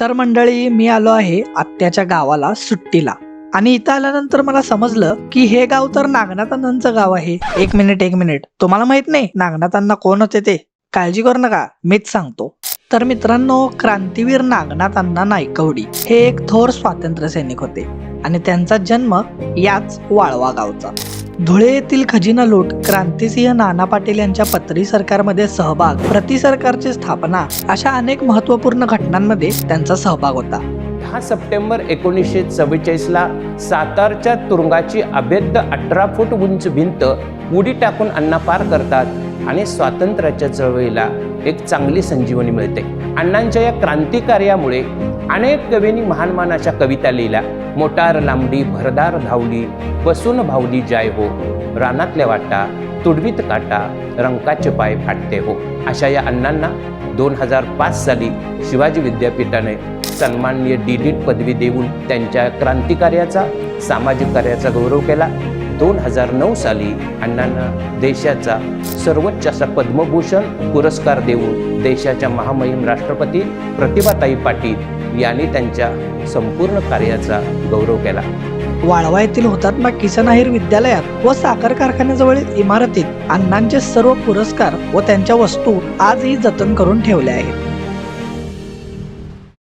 तर मंडळी मी आलो आहे आत्याच्या गावाला सुट्टीला. आणि इथं आल्यानंतर मला समजलं की हे गाव तर नागनाथांचं गाव आहे. एक मिनिट एक मिनिट. तुम्हाला माहीत नाही नागनाथांना कोण होते ते? काळजी करू नका मीच सांगतो. तर मित्रांनो क्रांतीवीर नागनाथांना नायकवडी हे एक थोर स्वातंत्र्य सैनिक होते. आणि त्यांचा जन्म याच वाळवा गावचा. धुळे येथील खजिना लूट क्रांतिसिंह नाना पाटील यांच्या पत्री सरकारमध्ये सहभाग प्रति सरकारची स्थापना अशा अनेक महत्त्वपूर्ण घटनांमध्ये त्यांचा सहभाग होता. दहा सप्टेंबर एकोणीसशे चव्वेचाळीसला सातारच्या तुरुंगाची अभेद्य अठरा फूट उंच भिंत उडी टाकून अण्णा पार करतात आणि स्वातंत्र्याच्या चळवळीला एक चांगली संजीवनी मिळते. अण्णांच्या या क्रांतिकार्यामुळे अनेक कवींनी महान महान अशा कविता लिहिल्या. मोटार लांबडी भरदार धावली बसून भावली जाय हो. रानातल्या वाटा तुडवीत काटा रंकाचे पाय फाटते हो. अशा या अण्णांना दोन हजार पाच साली शिवाजी विद्यापीठाने सन्माननीय डी लिट पदवी देऊन त्यांच्या क्रांतिकार्याचा सामाजिक कार्याचा गौरव केला. दोन हजार नऊ साली अण्णांना देशाचा सर्वोच्च असा पद्मभूषण पुरस्कार देऊन देशाच्या महामहिम राष्ट्रपती प्रतिभाताई पाटील यांनी त्यांच्या संपूर्ण कार्याचा गौरव केला. वाळवा येथील हुतात्मा किसन अहिर विद्यालयात व साखर कारखान्याजवळील इमारतीत अण्णांचे सर्व पुरस्कार व त्यांच्या वस्तू आजही जतन करून ठेवल्या आहेत.